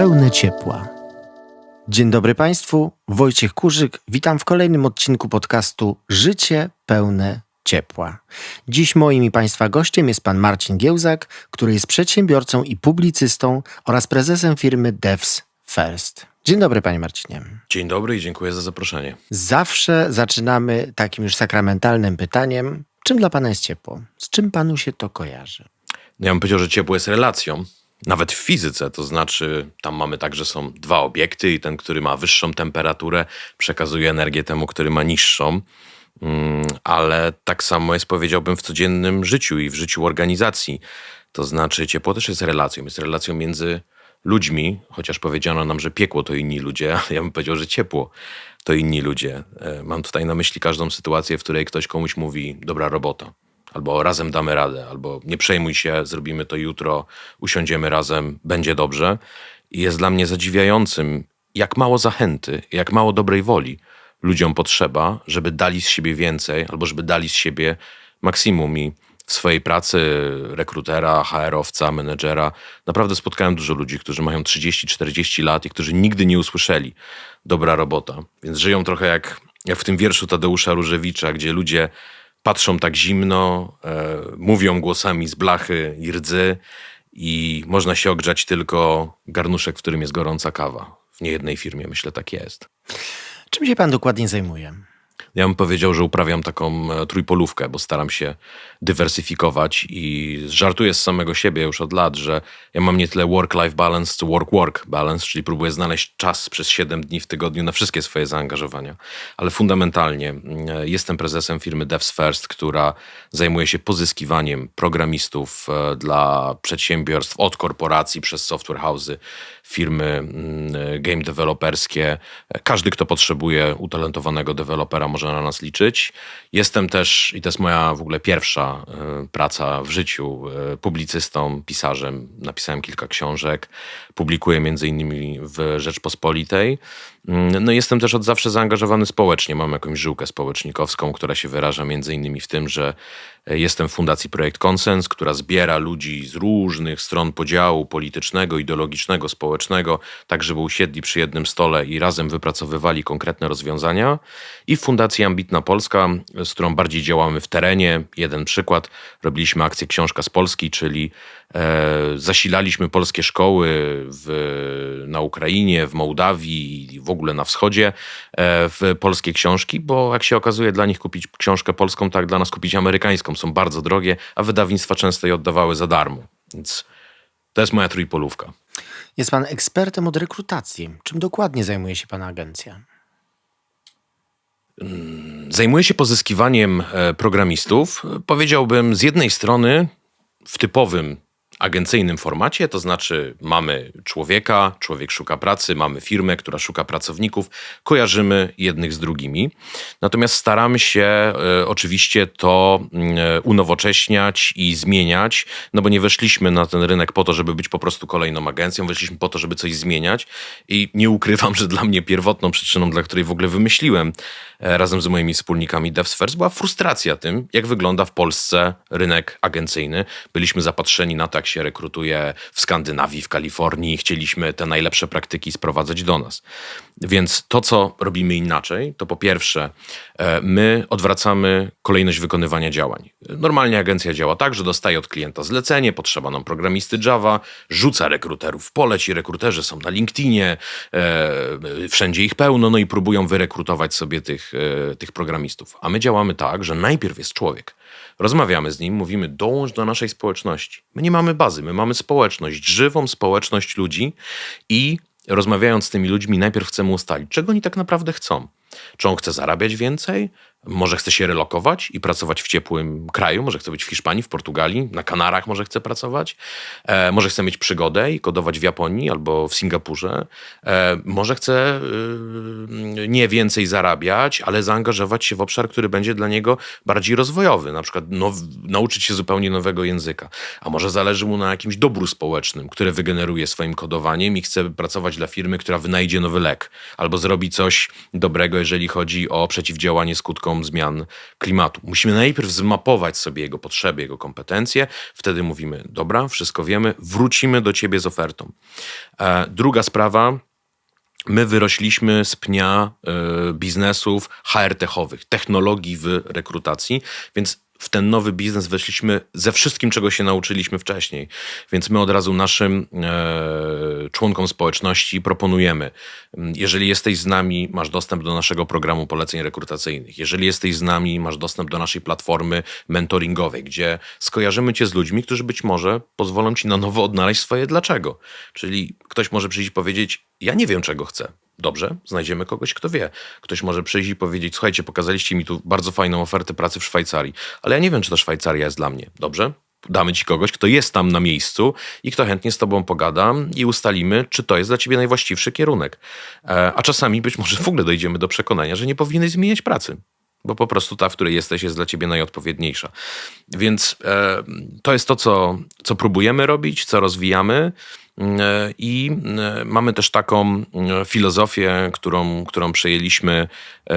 pełne ciepła. Dzień dobry Państwu, Wojciech Kurzyk. Witam w kolejnym odcinku podcastu Życie pełne ciepła. Dziś moim i Państwa gościem jest pan Marcin Giełzak, który jest przedsiębiorcą i publicystą oraz prezesem firmy Devs First. Dzień dobry, panie Marcinie. Dzień dobry i dziękuję za zaproszenie. Zawsze zaczynamy takim już sakramentalnym pytaniem: czym dla pana jest ciepło? Z czym panu się to kojarzy? No ja bym powiedział, że ciepło jest relacją. Nawet w fizyce, to znaczy tam mamy tak, że są dwa obiekty i ten, który ma wyższą temperaturę, przekazuje energię temu, który ma niższą. Mm, ale tak samo jest, powiedziałbym, w codziennym życiu i w życiu organizacji. To znaczy, ciepło też jest relacją. Jest relacją między ludźmi, chociaż powiedziano nam, że piekło to inni ludzie, ale ja bym powiedział, że ciepło to inni ludzie. E, mam tutaj na myśli każdą sytuację, w której ktoś komuś mówi dobra robota, albo razem damy radę, albo nie przejmuj się, zrobimy to jutro, usiądziemy razem, będzie dobrze. I jest dla mnie zadziwiającym, jak mało zachęty, jak mało dobrej woli ludziom potrzeba, żeby dali z siebie więcej, albo żeby dali z siebie maksimum. I w swojej pracy rekrutera, HR-owca, menedżera naprawdę spotkałem dużo ludzi, którzy mają 30-40 lat i którzy nigdy nie usłyszeli dobra robota. Więc żyją trochę jak, jak w tym wierszu Tadeusza Różewicza, gdzie ludzie patrzą tak zimno, e, mówią głosami z blachy i rdzy i można się ogrzać tylko garnuszek, w którym jest gorąca kawa. W niejednej firmie myślę tak jest. Czym się pan dokładnie zajmuje? Ja bym powiedział, że uprawiam taką e, trójpolówkę, bo staram się dywersyfikować i żartuję z samego siebie już od lat, że ja mam nie tyle work-life balance, co work-work balance, czyli próbuję znaleźć czas przez 7 dni w tygodniu na wszystkie swoje zaangażowania. Ale fundamentalnie e, jestem prezesem firmy Devs First, która zajmuje się pozyskiwaniem programistów e, dla przedsiębiorstw od korporacji przez software house'y, firmy mm, game deweloperskie. Każdy, kto potrzebuje utalentowanego dewelopera, może na nas liczyć. Jestem też, i to jest moja w ogóle pierwsza e, praca w życiu, e, publicystą, pisarzem. Napisałem kilka książek, publikuję między innymi w Rzeczpospolitej. Mm, no jestem też od zawsze zaangażowany społecznie. Mam jakąś żyłkę społecznikowską, która się wyraża między innymi w tym, że e, jestem w Fundacji Projekt Konsens, która zbiera ludzi z różnych stron podziału politycznego, ideologicznego, społecznego, tak żeby usiedli przy jednym stole i razem wypracowywali konkretne rozwiązania. I w Fundacji Ambitna Polska, z którą bardziej działamy w terenie. Jeden przykład, robiliśmy akcję Książka z Polski, czyli zasilaliśmy polskie szkoły w, na Ukrainie, w Mołdawii i w ogóle na wschodzie e, w polskie książki, bo jak się okazuje, dla nich kupić książkę polską, tak dla nas kupić amerykańską są bardzo drogie, a wydawnictwa często je oddawały za darmo. Więc to jest moja trójpolówka. Jest pan ekspertem od rekrutacji. Czym dokładnie zajmuje się pana agencja? Zajmuję się pozyskiwaniem e, programistów. Powiedziałbym z jednej strony w typowym agencyjnym formacie, to znaczy mamy człowieka, człowiek szuka pracy, mamy firmę, która szuka pracowników, kojarzymy jednych z drugimi. Natomiast staramy się e, oczywiście to e, unowocześniać i zmieniać, no bo nie weszliśmy na ten rynek po to, żeby być po prostu kolejną agencją, weszliśmy po to, żeby coś zmieniać i nie ukrywam, że dla mnie pierwotną przyczyną, dla której w ogóle wymyśliłem e, razem z moimi wspólnikami DevSpheres była frustracja tym, jak wygląda w Polsce rynek agencyjny. Byliśmy zapatrzeni na to, jak się rekrutuje w Skandynawii, w Kalifornii. Chcieliśmy te najlepsze praktyki sprowadzać do nas. Więc to, co robimy inaczej, to po pierwsze, e, my odwracamy kolejność wykonywania działań. Normalnie agencja działa tak, że dostaje od klienta zlecenie, potrzeba nam programisty Java, rzuca rekruterów w pole, ci rekruterzy są na LinkedInie, e, wszędzie ich pełno, no i próbują wyrekrutować sobie tych, e, tych programistów. A my działamy tak, że najpierw jest człowiek. Rozmawiamy z nim, mówimy, dołącz do naszej społeczności. My nie mamy bazy, my mamy społeczność, żywą społeczność ludzi i rozmawiając z tymi ludźmi, najpierw chcemy ustalić, czego oni tak naprawdę chcą. Czy on chce zarabiać więcej? Może chce się relokować i pracować w ciepłym kraju, może chce być w Hiszpanii, w Portugalii, na Kanarach może chce pracować, e, może chce mieć przygodę i kodować w Japonii albo w Singapurze, e, może chce e, nie więcej zarabiać, ale zaangażować się w obszar, który będzie dla niego bardziej rozwojowy, na przykład now, nauczyć się zupełnie nowego języka, a może zależy mu na jakimś dobru społecznym, które wygeneruje swoim kodowaniem i chce pracować dla firmy, która wynajdzie nowy lek albo zrobi coś dobrego, jeżeli chodzi o przeciwdziałanie skutkom zmian klimatu. Musimy najpierw zmapować sobie jego potrzeby, jego kompetencje. Wtedy mówimy: Dobra, wszystko wiemy, wrócimy do ciebie z ofertą. E, druga sprawa. My wyrośliśmy z pnia y, biznesów HR-techowych, technologii w rekrutacji, więc w ten nowy biznes weszliśmy ze wszystkim, czego się nauczyliśmy wcześniej. Więc my od razu naszym e, członkom społeczności proponujemy, m, jeżeli jesteś z nami, masz dostęp do naszego programu poleceń rekrutacyjnych. Jeżeli jesteś z nami, masz dostęp do naszej platformy mentoringowej, gdzie skojarzymy cię z ludźmi, którzy być może pozwolą ci na nowo odnaleźć swoje dlaczego. Czyli ktoś może przyjść i powiedzieć, ja nie wiem, czego chcę. Dobrze, znajdziemy kogoś, kto wie. Ktoś może przyjść i powiedzieć: Słuchajcie, pokazaliście mi tu bardzo fajną ofertę pracy w Szwajcarii, ale ja nie wiem, czy ta Szwajcaria jest dla mnie. Dobrze, damy ci kogoś, kto jest tam na miejscu i kto chętnie z tobą pogada i ustalimy, czy to jest dla ciebie najwłaściwszy kierunek. E, a czasami być może w ogóle dojdziemy do przekonania, że nie powinieneś zmieniać pracy. Bo po prostu ta, w której jesteś, jest dla ciebie najodpowiedniejsza. Więc e, to jest to, co, co próbujemy robić, co rozwijamy. E, I e, mamy też taką e, filozofię, którą, którą przejęliśmy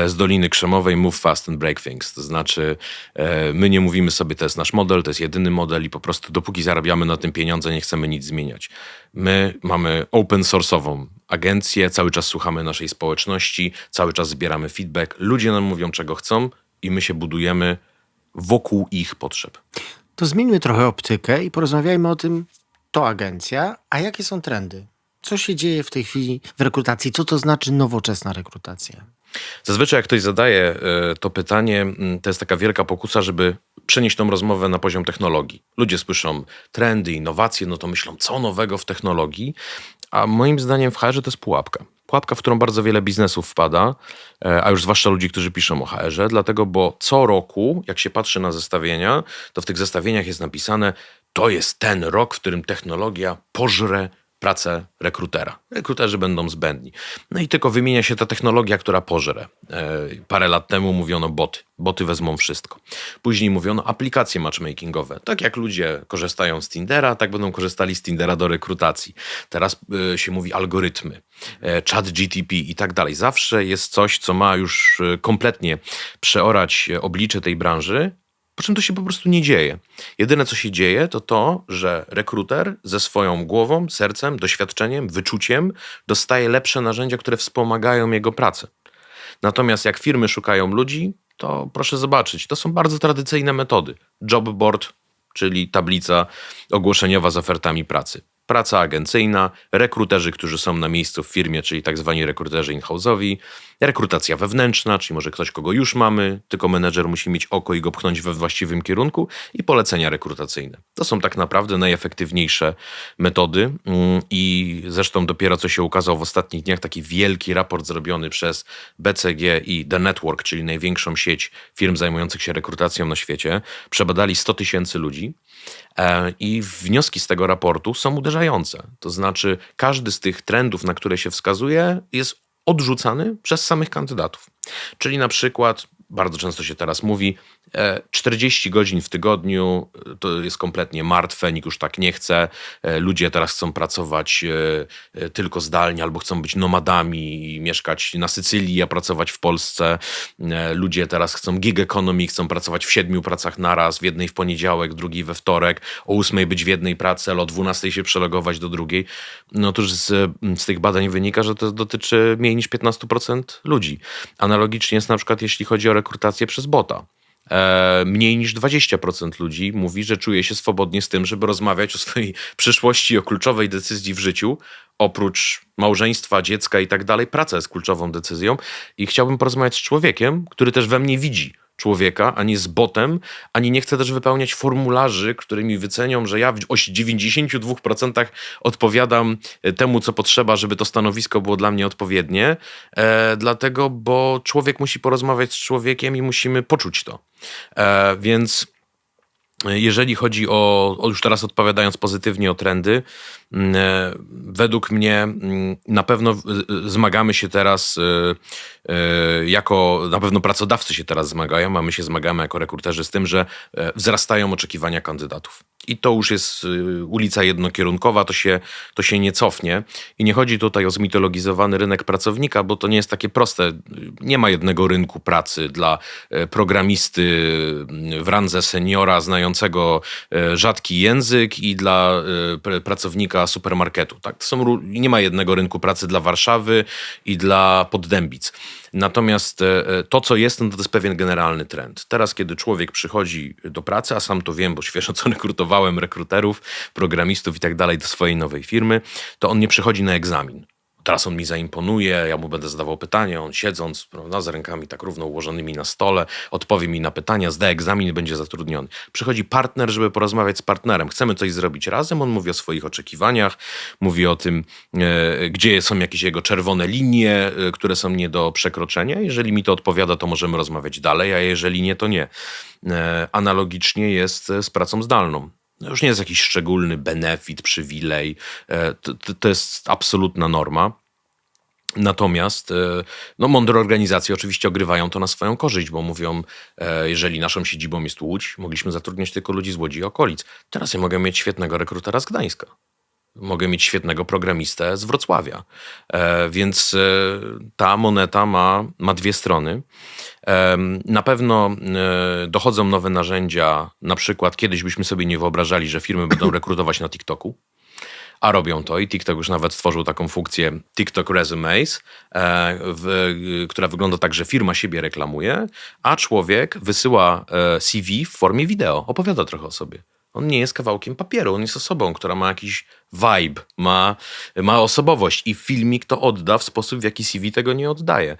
z Doliny Krzemowej Move Fast and Break Things. To znaczy, my nie mówimy sobie, to jest nasz model, to jest jedyny model i po prostu dopóki zarabiamy na tym pieniądze, nie chcemy nic zmieniać. My mamy open source'ową agencję, cały czas słuchamy naszej społeczności, cały czas zbieramy feedback, ludzie nam mówią, czego chcą i my się budujemy wokół ich potrzeb. To zmieńmy trochę optykę i porozmawiajmy o tym, to agencja, a jakie są trendy? Co się dzieje w tej chwili w rekrutacji? Co to znaczy nowoczesna rekrutacja? Zazwyczaj jak ktoś zadaje e, to pytanie, to jest taka wielka pokusa, żeby przenieść tą rozmowę na poziom technologii. Ludzie słyszą trendy, innowacje, no to myślą, co nowego w technologii, a moim zdaniem w HR-ze to jest pułapka. Pułapka, w którą bardzo wiele biznesów wpada, e, a już zwłaszcza ludzi, którzy piszą o HR-ze, dlatego, bo co roku, jak się patrzy na zestawienia, to w tych zestawieniach jest napisane, to jest ten rok, w którym technologia pożre pracę rekrutera. Rekruterzy będą zbędni. No i tylko wymienia się ta technologia, która pożre. E, parę lat temu mówiono boty. Boty wezmą wszystko. Później mówiono aplikacje matchmakingowe. Tak jak ludzie korzystają z Tindera, tak będą korzystali z Tindera do rekrutacji. Teraz e, się mówi algorytmy, e, chat GTP i tak dalej. Zawsze jest coś, co ma już kompletnie przeorać oblicze tej branży, po czym to się po prostu nie dzieje. Jedyne, co się dzieje, to to, że rekruter ze swoją głową, sercem, doświadczeniem, wyczuciem dostaje lepsze narzędzia, które wspomagają jego pracę. Natomiast jak firmy szukają ludzi, to proszę zobaczyć, to są bardzo tradycyjne metody. Job board, czyli tablica ogłoszeniowa z ofertami pracy. Praca agencyjna, rekruterzy, którzy są na miejscu w firmie, czyli tak zwani rekruterzy in-house'owi, rekrutacja wewnętrzna, czyli może ktoś, kogo już mamy, tylko menedżer musi mieć oko i go pchnąć we właściwym kierunku i polecenia rekrutacyjne. To są tak naprawdę najefektywniejsze metody mm, i zresztą dopiero co się ukazał w ostatnich dniach taki wielki raport zrobiony przez BCG i The Network, czyli największą sieć firm zajmujących się rekrutacją na świecie. Przebadali 100 tysięcy ludzi i wnioski z tego raportu są uderzające. To znaczy każdy z tych trendów, na które się wskazuje jest odrzucany przez samych kandydatów. Czyli na przykład, bardzo często się teraz mówi, e, 40 godzin w tygodniu e, to jest kompletnie martwe, nikt już tak nie chce. E, Ludzie teraz chcą pracować e, e, tylko zdalnie albo chcą być nomadami i mieszkać na Sycylii, a pracować w Polsce. E, Ludzie teraz chcą gig economy, chcą pracować w siedmiu pracach naraz, w jednej w poniedziałek, drugiej we wtorek, o ósmej być w jednej pracy, ale o dwunastej się przelogować do drugiej. No to już z, z tych badań wynika, że to dotyczy mniej niż 15% ludzi. Analogicznie jest na przykład jeśli chodzi o rekrutację przez bota. E, mniej niż 20% ludzi mówi, że czuje się swobodnie z tym, żeby rozmawiać o swojej przyszłości, o kluczowej decyzji w życiu. Oprócz małżeństwa, dziecka i tak dalej, praca jest kluczową decyzją. I chciałbym porozmawiać z człowiekiem, który też we mnie widzi człowieka, a nie z botem, ani nie chcę też wypełniać formularzy, którymi wycenią, że ja w o 92% odpowiadam e, temu, co potrzeba, żeby to stanowisko było dla mnie odpowiednie. E, dlatego, bo człowiek musi porozmawiać z człowiekiem i musimy poczuć to. E, więc jeżeli chodzi o, o, już teraz odpowiadając pozytywnie o trendy, mm, e, według mnie mm, na pewno zmagamy się teraz e, e, jako, na pewno pracodawcy się teraz zmagają, a my się zmagamy jako rekruterzy z tym, że wzrastają oczekiwania kandydatów. I to już jest y, ulica jednokierunkowa, to się, to się nie cofnie. I nie chodzi tutaj o zmitologizowany rynek pracownika, bo to nie jest takie proste. Nie ma jednego rynku pracy dla e, programisty y, w randze seniora znającego e, rzadki język i dla e, pr- pracownika supermarketu. Tak? To są, nie ma jednego rynku pracy dla Warszawy i dla Poddębic. Natomiast to, co jest, no to jest pewien generalny trend. Teraz, kiedy człowiek przychodzi do pracy, a sam to wiem, bo świeżo co rekrutowałem rekruterów, programistów i tak dalej do swojej nowej firmy, to on nie przychodzi na egzamin. Teraz on mi zaimponuje, ja mu będę zadawał pytania, on siedząc prawda, z rękami tak równo ułożonymi na stole, odpowie mi na pytania, zda egzamin będzie zatrudniony. Przychodzi partner, żeby porozmawiać z partnerem. Chcemy coś zrobić razem, on mówi o swoich oczekiwaniach, mówi o tym, e, gdzie są jakieś jego czerwone linie, e, które są nie do przekroczenia. Jeżeli mi to odpowiada, to możemy rozmawiać dalej, a jeżeli nie, to nie. E, analogicznie jest e, z pracą zdalną. No już nie jest jakiś szczególny benefit, przywilej. E, To, to, jest absolutna norma. Natomiast e, no, mądre organizacje oczywiście ogrywają to na swoją korzyść, bo mówią, e, jeżeli naszą siedzibą jest Łódź, mogliśmy zatrudniać tylko ludzi z Łodzi i okolic. Teraz ja mogę mieć świetnego rekrutera z Gdańska. Mogę mieć świetnego programistę z Wrocławia. E, więc e, ta moneta ma, ma dwie strony. Em, Na pewno e, dochodzą nowe narzędzia. Na przykład kiedyś byśmy sobie nie wyobrażali, że firmy będą rekrutować na TikToku a robią to i TikTok już nawet stworzył taką funkcję TikTok Resumes, e, w, która wygląda tak, że firma siebie reklamuje, a człowiek wysyła e, CV w formie wideo, opowiada trochę o sobie. On nie jest kawałkiem papieru, on jest osobą, która ma jakiś vibe, ma, ma osobowość i filmik to odda w sposób, w jaki CV tego nie oddaje.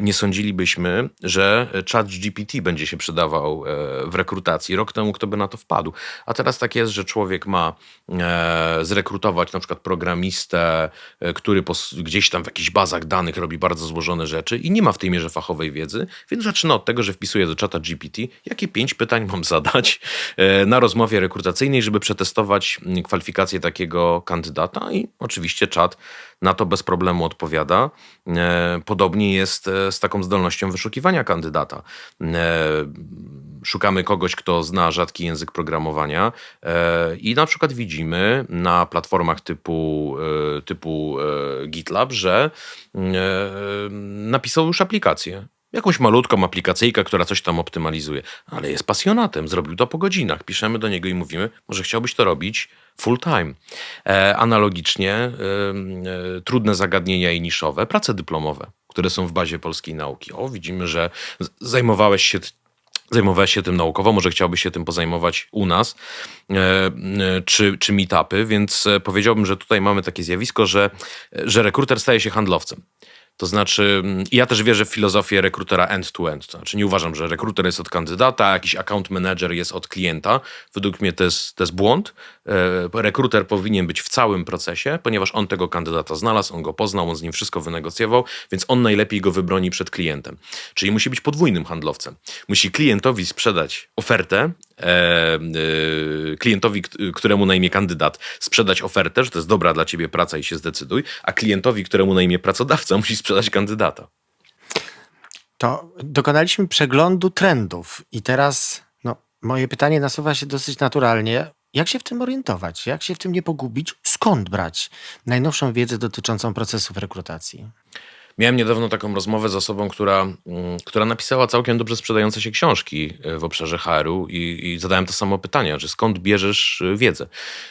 Nie, sądzilibyśmy, że chat GPT będzie się przydawał e, w rekrutacji. Rok temu kto by na to wpadł. A teraz tak jest, że człowiek ma e, zrekrutować na przykład programistę, e, który gdzieś tam w jakichś bazach danych robi bardzo złożone rzeczy i nie ma w tej mierze fachowej wiedzy, więc zaczyna od tego, że wpisuje do czata GPT, jakie pięć pytań mam zadać na rozmowie rekrutacyjnej, żeby przetestować kwalifikacje takiego kandydata i oczywiście czat na to bez problemu odpowiada. E, Podobnie jest e, z taką zdolnością wyszukiwania kandydata. E, Szukamy kogoś, kto zna rzadki język programowania i na przykład widzimy na platformach typu, typu GitLab, że napisał już aplikację. Jakąś malutką aplikacyjkę, która coś tam optymalizuje, ale jest pasjonatem, zrobił to po godzinach. Piszemy do niego i mówimy, może chciałbyś to robić full time. E, analogicznie e, e, trudne zagadnienia i niszowe, prace dyplomowe, które są w bazie polskiej nauki. O, widzimy, że zajmowałeś się zajmowałeś się tym naukowo, może chciałbyś się tym pozajmować u nas, e, e, czy, czy meetupy, więc e, powiedziałbym, że tutaj mamy takie zjawisko, że, że rekruter staje się handlowcem. To znaczy, mm, ja też wierzę w filozofię rekrutera end-to-end. To znaczy, nie uważam, że rekruter jest od kandydata, a jakiś account manager jest od klienta. Według mnie to jest, to jest błąd. E, Rekruter powinien być w całym procesie, ponieważ on tego kandydata znalazł, on go poznał, on z nim wszystko wynegocjował, więc on najlepiej go wybroni przed klientem. Czyli musi być podwójnym handlowcem. Musi klientowi sprzedać ofertę, klientowi, k- któremu na imię kandydat, sprzedać ofertę, że to jest dobra dla ciebie praca i się zdecyduj, a klientowi, któremu na imię pracodawca, musi sprzedać kandydata. To dokonaliśmy przeglądu trendów i teraz no, moje pytanie nasuwa się dosyć naturalnie. Jak się w tym orientować? Jak się w tym nie pogubić? Skąd brać najnowszą wiedzę dotyczącą procesów rekrutacji? Miałem niedawno taką rozmowę z osobą, która, mm, która napisała całkiem dobrze sprzedające się książki e, w obszarze HR-u i, i zadałem to samo pytanie, że skąd bierzesz e, wiedzę?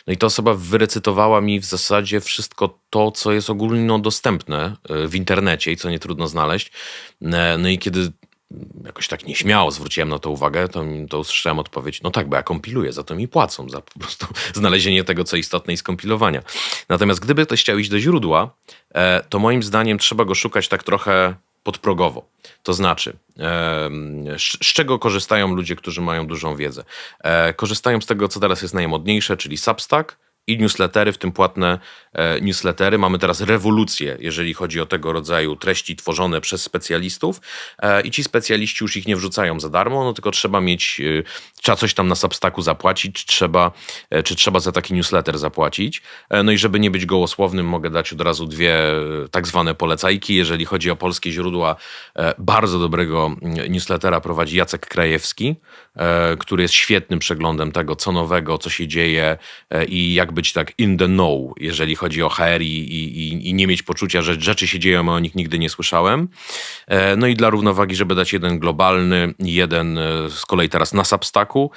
No i ta osoba wyrecytowała mi w zasadzie wszystko to, co jest ogólnodostępne e, w internecie i co nie trudno znaleźć. No i kiedy jakoś tak nieśmiało zwróciłem na to uwagę, to, to usłyszałem odpowiedź, no tak, bo ja kompiluję, za to mi płacą, za po prostu znalezienie tego, co istotne i skompilowania. Natomiast gdyby ktoś chciał iść do źródła, e, to moim zdaniem trzeba go szukać tak trochę podprogowo. To znaczy, z, czego korzystają ludzie, którzy mają dużą wiedzę? E, korzystają z tego, co teraz jest najmodniejsze, czyli Substack, i newslettery, w tym płatne newslettery. Mamy teraz rewolucję, jeżeli chodzi o tego rodzaju treści tworzone przez specjalistów e, i ci specjaliści już ich nie wrzucają za darmo, no tylko trzeba mieć, e, trzeba coś tam na Substacku zapłacić, czy trzeba, e, czy trzeba za taki newsletter zapłacić. E, no i żeby nie być gołosłownym, mogę dać od razu dwie e, tak zwane polecajki. Jeżeli chodzi o polskie źródła, e, bardzo dobrego newslettera prowadzi Jacek Krajewski. e, który jest świetnym przeglądem tego, co nowego, co się dzieje e, i jak być tak in the know, jeżeli chodzi o HR i, i, i nie mieć poczucia, że rzeczy się dzieją, a o nich nigdy nie słyszałem. E, no i dla równowagi, żeby dać jeden globalny, jeden e, z kolei teraz na Substacku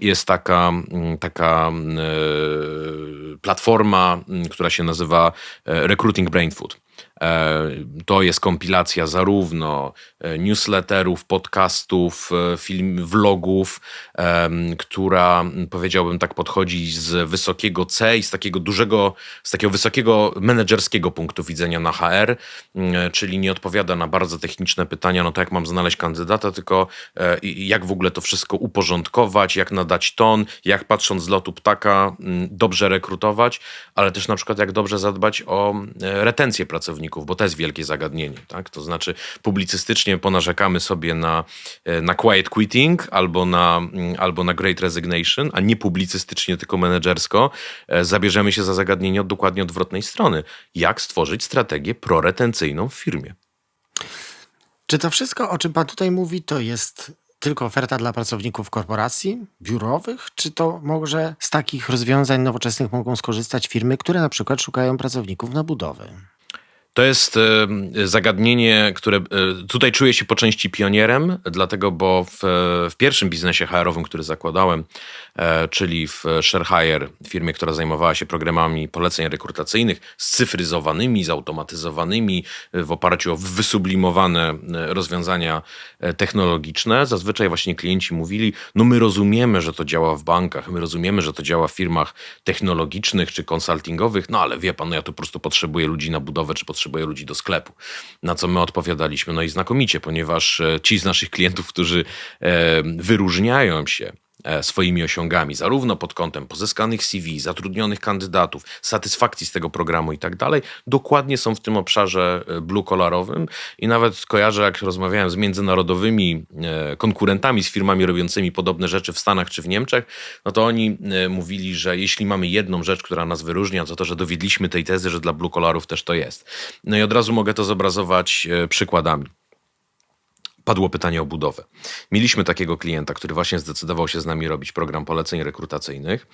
jest taka, taka e, platforma, która się nazywa Recruiting Brain Food. E, To jest kompilacja zarówno e, newsletterów, podcastów, e, film, vlogów, która powiedziałbym tak podchodzi z wysokiego C i z takiego dużego, z takiego wysokiego menedżerskiego punktu widzenia na HR, czyli nie odpowiada na bardzo techniczne pytania, no to jak mam znaleźć kandydata, tylko jak w ogóle to wszystko uporządkować, jak nadać ton, jak patrząc z lotu ptaka dobrze rekrutować, ale też na przykład jak dobrze zadbać o retencję pracowników, bo to jest wielkie zagadnienie. Tak? To znaczy publicystycznie ponarzekamy sobie na, e, na quiet quitting albo na, mm, albo na great resignation, a nie publicystycznie, tylko menedżersko. e, Zabierzemy się za zagadnienie od dokładnie odwrotnej strony. Jak stworzyć strategię proretencyjną w firmie? Czy to wszystko, o czym pan tutaj mówi, to jest tylko oferta dla pracowników korporacji, biurowych? Czy to może z takich rozwiązań nowoczesnych mogą skorzystać firmy, które na przykład szukają pracowników na budowę? To jest e, zagadnienie, które e, tutaj czuję się po części pionierem, dlatego bo w, w pierwszym biznesie HR-owym, który zakładałem, e, czyli w ShareHire, firmie, która zajmowała się programami poleceń rekrutacyjnych, scyfryzowanymi, zautomatyzowanymi, e, w oparciu o wysublimowane e, rozwiązania e, technologiczne, zazwyczaj właśnie klienci mówili, no my rozumiemy, że to działa w bankach, my rozumiemy, że to działa w firmach technologicznych czy konsultingowych, no ale wie pan, no ja tu po prostu potrzebuję ludzi na budowę, czy potrzebuję ludzi do sklepu. Na co my odpowiadaliśmy, no i znakomicie, ponieważ e, ci z naszych klientów, którzy e, wyróżniają się swoimi osiągami, zarówno pod kątem pozyskanych CV, zatrudnionych kandydatów, satysfakcji z tego programu i tak dalej, dokładnie są w tym obszarze e, blue-collarowym i nawet kojarzę, jak rozmawiałem z międzynarodowymi e, konkurentami, z firmami robiącymi podobne rzeczy w Stanach czy w Niemczech, no to oni e, mówili, że jeśli mamy jedną rzecz, która nas wyróżnia, to to, że dowiedliśmy tej tezy, że dla blue-collarów też to jest. No i od razu mogę to zobrazować e, przykładami padło pytanie o budowę. Mieliśmy takiego klienta, który właśnie zdecydował się z nami robić program poleceń rekrutacyjnych.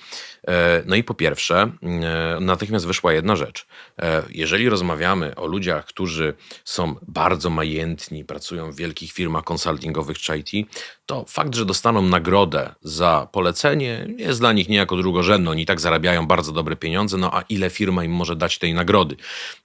E, No i po pierwsze, e, natychmiast wyszła jedna rzecz. E, Jeżeli rozmawiamy o ludziach, którzy są bardzo majętni, pracują w wielkich firmach konsultingowych czy IT, to fakt, że dostaną nagrodę za polecenie jest dla nich niejako drugorzędny. Oni tak zarabiają bardzo dobre pieniądze, no a ile firma im może dać tej nagrody?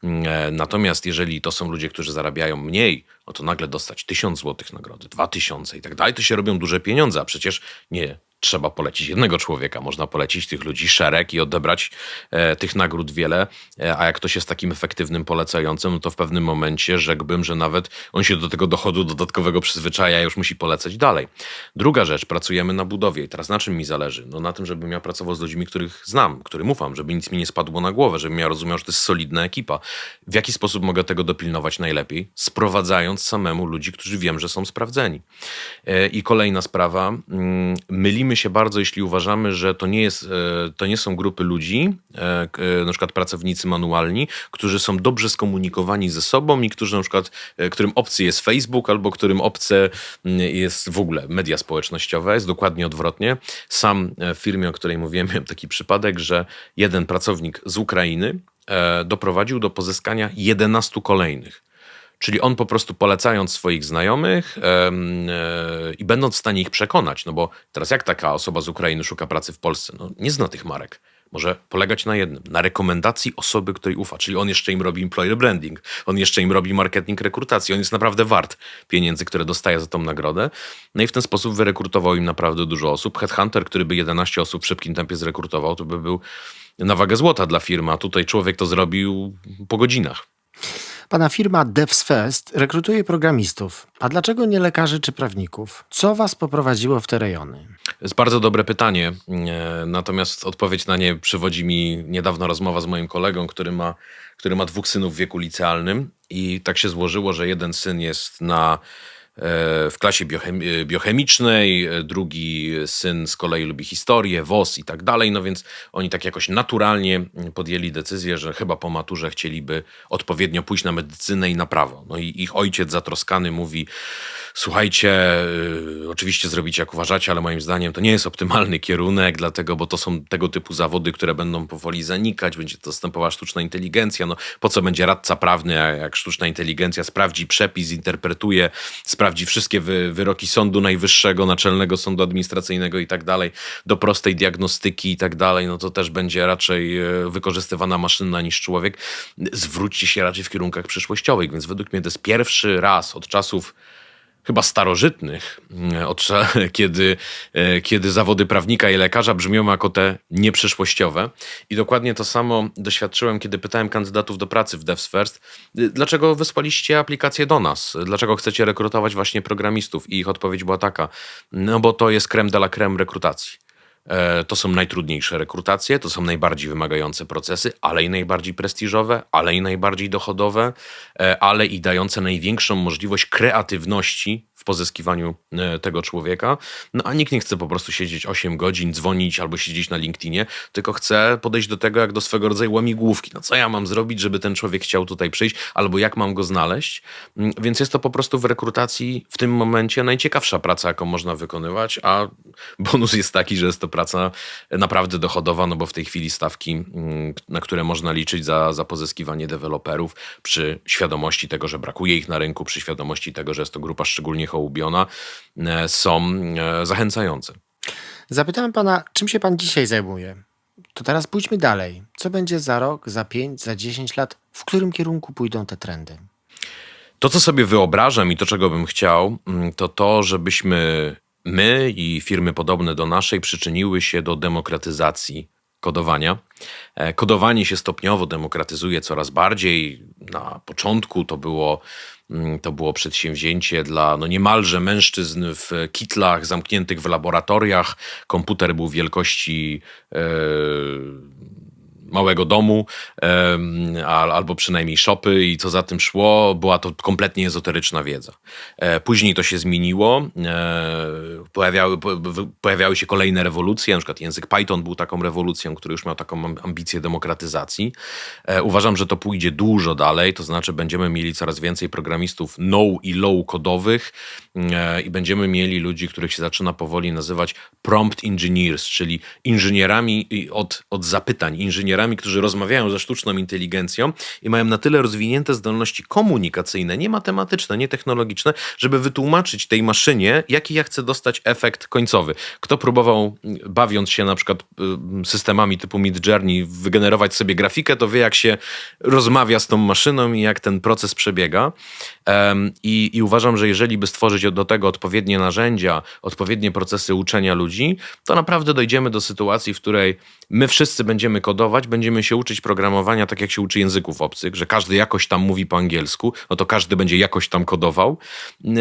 E, Natomiast jeżeli to są ludzie, którzy zarabiają mniej, no to nagle dostać tysiąc złotych nagrody, dwa tysiące i tak dalej, to się robią duże pieniądze, a przecież nie trzeba polecić jednego człowieka, można polecić tych ludzi szereg i odebrać e, tych nagród wiele, e, a jak ktoś jest takim efektywnym polecającym, no to w pewnym momencie rzekłbym, że nawet on się do tego dochodu dodatkowego przyzwyczaja, już musi polecać dalej. Druga rzecz, pracujemy na budowie i teraz na czym mi zależy? No na tym, żebym ja pracował z ludźmi, których znam, którym ufam, żeby nic mi nie spadło na głowę, żebym ja rozumiał, że to jest solidna ekipa. W jaki sposób mogę tego dopilnować najlepiej? Sprowadzając samemu ludzi, którzy wiem, że są sprawdzeni. E, I kolejna sprawa, mm, mylimy się bardzo, jeśli uważamy, że to nie, jest, e, to nie są grupy ludzi, e, e, na przykład pracownicy manualni, którzy są dobrze skomunikowani ze sobą i którzy na przykład, którym obcy jest Facebook albo którym obce mm, jest w ogóle media społecznościowe. Jest dokładnie odwrotnie. Sam w firmie, o której mówiłem, miałem taki przypadek, że jeden pracownik z Ukrainy doprowadził do pozyskania 11 kolejnych. Czyli on po prostu polecając swoich znajomych e, i będąc w stanie ich przekonać, no bo teraz jak taka osoba z Ukrainy szuka pracy w Polsce? No nie zna tych marek. Może polegać na jednym, na rekomendacji osoby, której ufa. Czyli on jeszcze im robi employer branding, on jeszcze im robi marketing rekrutacji, on jest naprawdę wart pieniędzy, które dostaje za tą nagrodę. No i w ten sposób wyrekrutował im naprawdę dużo osób. Headhunter, który by 11 osób w szybkim tempie zrekrutował, to by był na wagę złota dla firmy, a tutaj człowiek to zrobił po godzinach. Pana firma Devs First rekrutuje programistów. A dlaczego nie lekarzy czy prawników? Co was poprowadziło w te rejony? To jest bardzo dobre pytanie, e, natomiast odpowiedź na nie przywodzi mi niedawno rozmowa z moim kolegą, który ma, który ma dwóch synów w wieku licealnym i tak się złożyło, że jeden syn jest na w klasie biochem- biochemicznej, e, drugi syn z kolei lubi historię, WOS i tak dalej, no więc oni tak jakoś naturalnie podjęli decyzję, że chyba po maturze chcieliby odpowiednio pójść na medycynę i na prawo. No i ich ojciec zatroskany mówi, słuchajcie, y, oczywiście zrobicie jak uważacie, ale moim zdaniem to nie jest optymalny kierunek, dlatego, bo to są tego typu zawody, które będą powoli zanikać, będzie dostępowała sztuczna inteligencja, no po co będzie radca prawny, jak- sztuczna inteligencja sprawdzi przepis, interpretuje, sprawdzi wszystkie wy, wyroki Sądu Najwyższego, Naczelnego Sądu Administracyjnego i tak dalej, do prostej diagnostyki i tak dalej, no to też będzie raczej e, wykorzystywana maszyna niż człowiek. Zwróćcie się raczej w kierunkach przyszłościowych, więc według mnie to jest pierwszy raz od czasów chyba starożytnych, mm, kiedy, e, kiedy zawody prawnika i lekarza brzmią jako te nieprzyszłościowe. I dokładnie to samo doświadczyłem, kiedy pytałem kandydatów do pracy w Devs First, y, dlaczego wysłaliście aplikację do nas? Dlaczego chcecie rekrutować właśnie programistów? I ich odpowiedź była taka, no bo to jest creme de la creme rekrutacji. E, To są najtrudniejsze rekrutacje, to są najbardziej wymagające procesy, ale i najbardziej prestiżowe, ale i najbardziej dochodowe, e, ale i dające największą możliwość kreatywności pozyskiwaniu e, tego człowieka. No a nikt nie chce po prostu siedzieć 8 godzin, dzwonić albo siedzieć na LinkedInie, tylko chce podejść do tego jak do swego rodzaju łamigłówki. No co ja mam zrobić, żeby ten człowiek chciał tutaj przyjść, albo jak mam go znaleźć. Mm, Więc jest to po prostu w rekrutacji w tym momencie najciekawsza praca, jaką można wykonywać, a bonus jest taki, że jest to praca naprawdę dochodowa, no bo w tej chwili stawki, mm, na które można liczyć za, za pozyskiwanie deweloperów przy świadomości tego, że brakuje ich na rynku, przy świadomości tego, że jest to grupa szczególnie hołubiona, e, są e, zachęcające. Zapytałem pana, czym się pan dzisiaj zajmuje? To teraz pójdźmy dalej. Co będzie za rok, za pięć, za dziesięć lat? W którym kierunku pójdą te trendy? To, co sobie wyobrażam i to, czego bym chciał, mm, to to, żebyśmy my i firmy podobne do naszej przyczyniły się do demokratyzacji kodowania. E, Kodowanie się stopniowo demokratyzuje coraz bardziej. Na początku to było, mm, to było przedsięwzięcie dla no niemalże mężczyzn w kitlach zamkniętych w laboratoriach. Komputer był wielkości e, małego domu albo przynajmniej szopy i co za tym szło, była to kompletnie ezoteryczna wiedza. E, Później to się zmieniło, e, pojawiały, pojawiały się kolejne rewolucje, na przykład język Python był taką rewolucją, który już miał taką am- ambicję demokratyzacji. E, Uważam, że to pójdzie dużo dalej, to znaczy będziemy mieli coraz więcej programistów no i low kodowych i będziemy mieli ludzi, których się zaczyna powoli nazywać prompt engineers, czyli inżynierami od, od zapytań, inżynierami, którzy rozmawiają ze sztuczną inteligencją i mają na tyle rozwinięte zdolności komunikacyjne, nie matematyczne, nie technologiczne, żeby wytłumaczyć tej maszynie, jaki ja chcę dostać efekt końcowy. Kto próbował, mm, bawiąc się na przykład y, systemami typu Mid Journey, wygenerować sobie grafikę, to wie, jak się rozmawia z tą maszyną i jak ten proces przebiega. I, I uważam, że jeżeli by stworzyć do tego odpowiednie narzędzia, odpowiednie procesy uczenia ludzi, to naprawdę dojdziemy do sytuacji, w której my wszyscy będziemy kodować, będziemy się uczyć programowania tak, jak się uczy języków obcych, że każdy jakoś tam mówi po angielsku, no to każdy będzie jakoś tam kodował.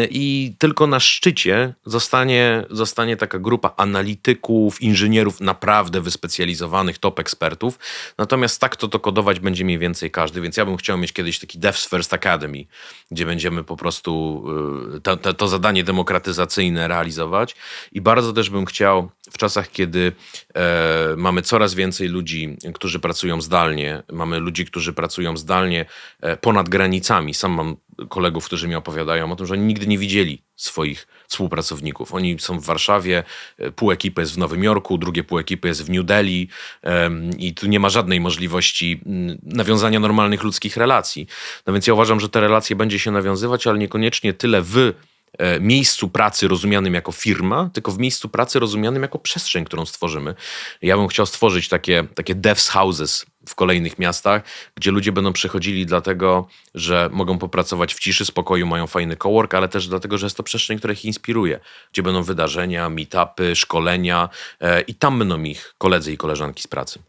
I tylko na szczycie zostanie, zostanie taka grupa analityków, inżynierów naprawdę wyspecjalizowanych, top ekspertów. Natomiast tak to, to kodować będzie mniej więcej każdy, więc ja bym chciał mieć kiedyś taki Devs First Academy, gdzie będziemy po prostu y, to, to, to zadanie demokratyzacyjne realizować. I bardzo też bym chciał w czasach, kiedy e, mamy coraz więcej ludzi, którzy pracują zdalnie, mamy ludzi, którzy pracują zdalnie e, ponad granicami. Sam mam kolegów, którzy mi opowiadają o tym, że oni nigdy nie widzieli swoich współpracowników. Oni są w Warszawie, e, pół ekipy jest w Nowym Jorku, drugie pół ekipy jest w New Delhi i tu nie ma żadnej możliwości mm, nawiązania normalnych ludzkich relacji. No więc ja uważam, że te relacje będzie się nawiązywać, ale niekoniecznie tyle w miejscu pracy rozumianym jako firma, tylko w miejscu pracy rozumianym jako przestrzeń, którą stworzymy. Ja bym chciał stworzyć takie, takie devs houses w kolejnych miastach, gdzie ludzie będą przychodzili dlatego, że mogą popracować w ciszy, spokoju, mają fajny cowork, ale też dlatego, że jest to przestrzeń, która ich inspiruje, gdzie będą wydarzenia, meetupy, szkolenia e, i tam będą ich koledzy i koleżanki z pracy.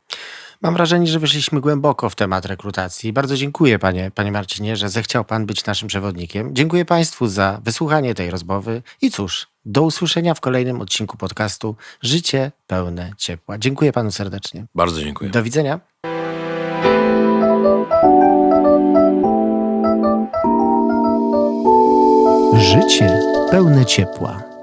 Mam wrażenie, że wyszliśmy głęboko w temat rekrutacji. Bardzo dziękuję panie, panie Marcinie, że zechciał pan być naszym przewodnikiem. Dziękuję państwu za wysłuchanie tej rozmowy i cóż, do usłyszenia w kolejnym odcinku podcastu Życie pełne ciepła. Dziękuję panu serdecznie. Bardzo dziękuję. Do widzenia. Życie pełne ciepła.